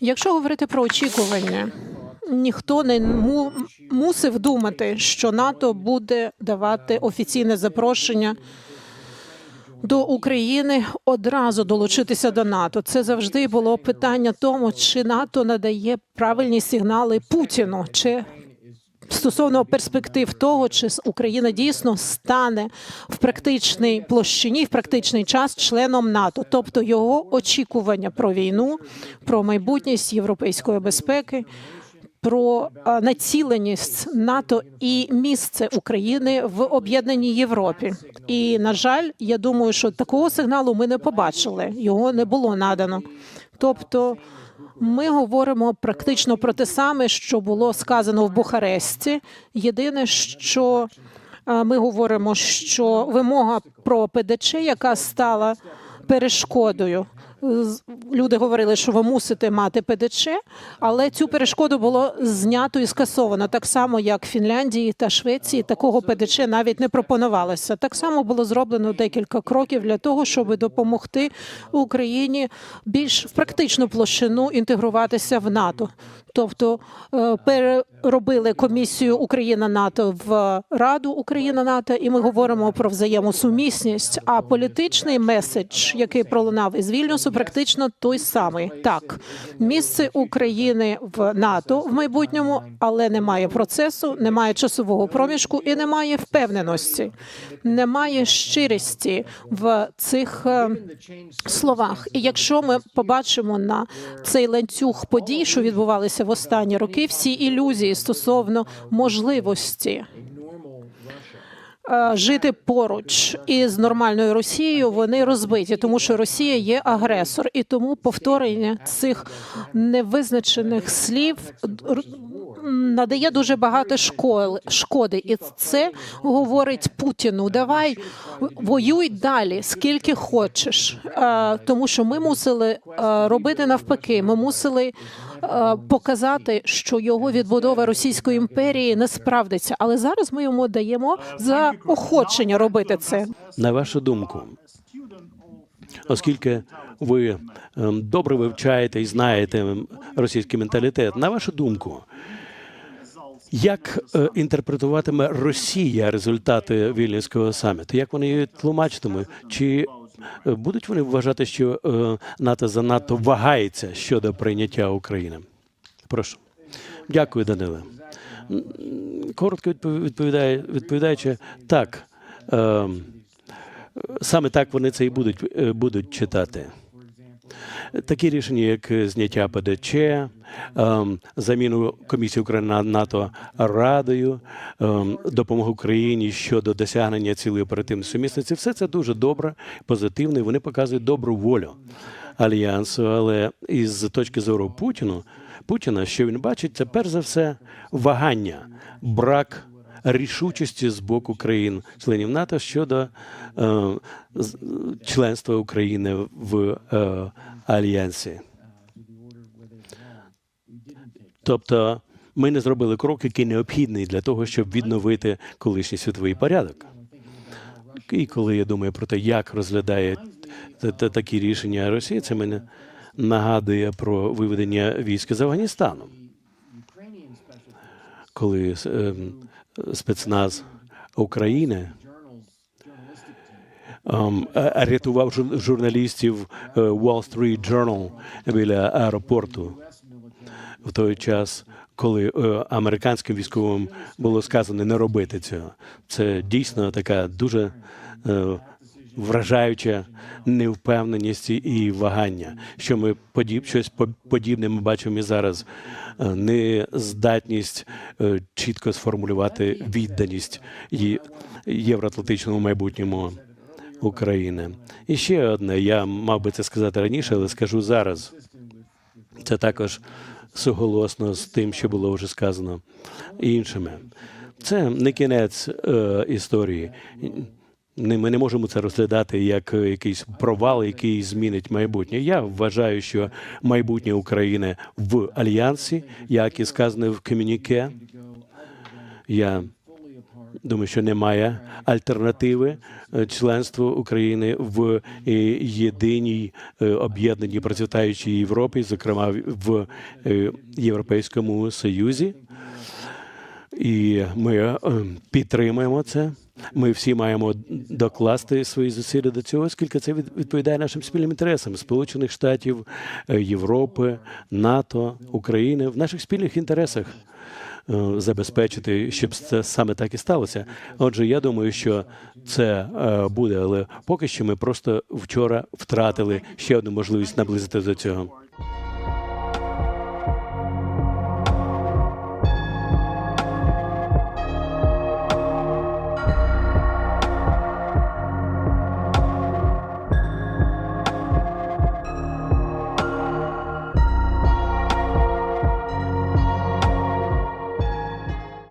Якщо говорити про очікування, ніхто не му- мусив думати, що НАТО буде давати офіційне запрошення до України одразу долучитися до НАТО. Це завжди було питання тому, чи НАТО надає правильні сигнали Путіну, чи стосовно перспектив того, чи Україна дійсно стане в практичній площині, в практичний час членом НАТО, тобто його очікування про війну, про майбутність європейської безпеки. Про націленість НАТО і місце України в об'єднаній Європі, і на жаль, я думаю, що такого сигналу ми не побачили його не було надано. Тобто, ми говоримо практично про те саме, що було сказано в Бухаресті. Єдине, що ми говоримо, що вимога про ПДЧ, яка стала перешкодою. Люди говорили, що ви мусите мати ПДЧ, але цю перешкоду було знято і скасовано. Так само, як Фінляндії та Швеції такого ПДЧ навіть не пропонувалося. Так само було зроблено декілька кроків для того, щоб допомогти Україні більш в практичну площину інтегруватися в НАТО. Тобто е, переробили комісію Україна НАТО в Раду Україна НАТО, і ми говоримо про взаємосумісність. А політичний меседж, який пролунав із Вільнюсу, практично той самий. Так, місце України в НАТО в майбутньому, але немає процесу, немає часового проміжку і немає впевненості, немає щирості в цих е, словах. І якщо ми побачимо на цей ланцюг подій, що відбувалися в останні роки, всі ілюзії стосовно можливості е, жити поруч із нормальною Росією, вони розбиті, тому що Росія є агресор, і тому повторення цих невизначених слів надає дуже багато шкоди, і це говорить Путіну. Давай воюй далі, скільки хочеш, тому що ми мусили робити навпаки. Ми мусили показати, що його відбудова Російської імперії не справдиться. Але зараз ми йому даємо заохочення робити це. На вашу думку, оскільки ви ем, добре вивчаєте і знаєте російський менталітет, на вашу думку, як е, інтерпретуватиме Росія результати Вільнюського саміту? Як вони її тлумачитимуть? Чи е, будуть вони вважати, що е, НАТО занадто вагається щодо прийняття України? Прошу. Дякую, Даниле. Коротко відповідає, відповідаючи, так. Е, Саме так вони це і будуть, будуть читати. Такі рішення, як зняття ПДЧ, ем, заміну комісії України НАТО Радою, ем, допомога Україні щодо досягнення цілої оперативної сумісності, все це дуже добре, позитивно, і вони показують добру волю альянсу. Але із точки зору Путіну, Путіна, що він бачить, це перш за все вагання, брак рішучості з боку країн членів НАТО щодо е, членства України в е, альянсі. Тобто ми не зробили крок, який необхідний для того, щоб відновити колишній світовий порядок. І коли я думаю про те, як розглядає та- та- такі рішення Росія, це мене нагадує про виведення військ з Афганістану, коли ем, спецназ України е, рятував жур- журналістів е, Wall Street Journal біля аеропорту в той час, коли е, американським військовим було сказано не робити цього. Це дійсно така дуже е, вражаюча невпевненість і вагання. Що ми подіб, щось по- подібне ми бачимо і зараз. Е, Нездатність е, чітко сформулювати відданість євроатлантичному майбутньому України. І ще одне, я мав би це сказати раніше, але скажу зараз. Це також суголосно з тим, що було вже сказано іншими. Це не кінець е, історії. Ми не можемо це розглядати як якийсь провал, який змінить майбутнє. Я вважаю, що майбутнє України в альянсі, як і сказано в комюніке. Я Думаю, що немає альтернативи е, членству України в е, єдиній е, об'єднаній процвітаючій Європі, зокрема в Європейському Союзі. І ми е, підтримуємо це. Ми всі маємо докласти свої зусилля до цього, оскільки це відповідає нашим спільним інтересам Сполучених Штатів, е, Європи, НАТО, України в наших спільних інтересах е, забезпечити, щоб це саме так і сталося. Отже, я думаю, що це буде, але поки що ми просто вчора втратили ще одну можливість наблизити до цього.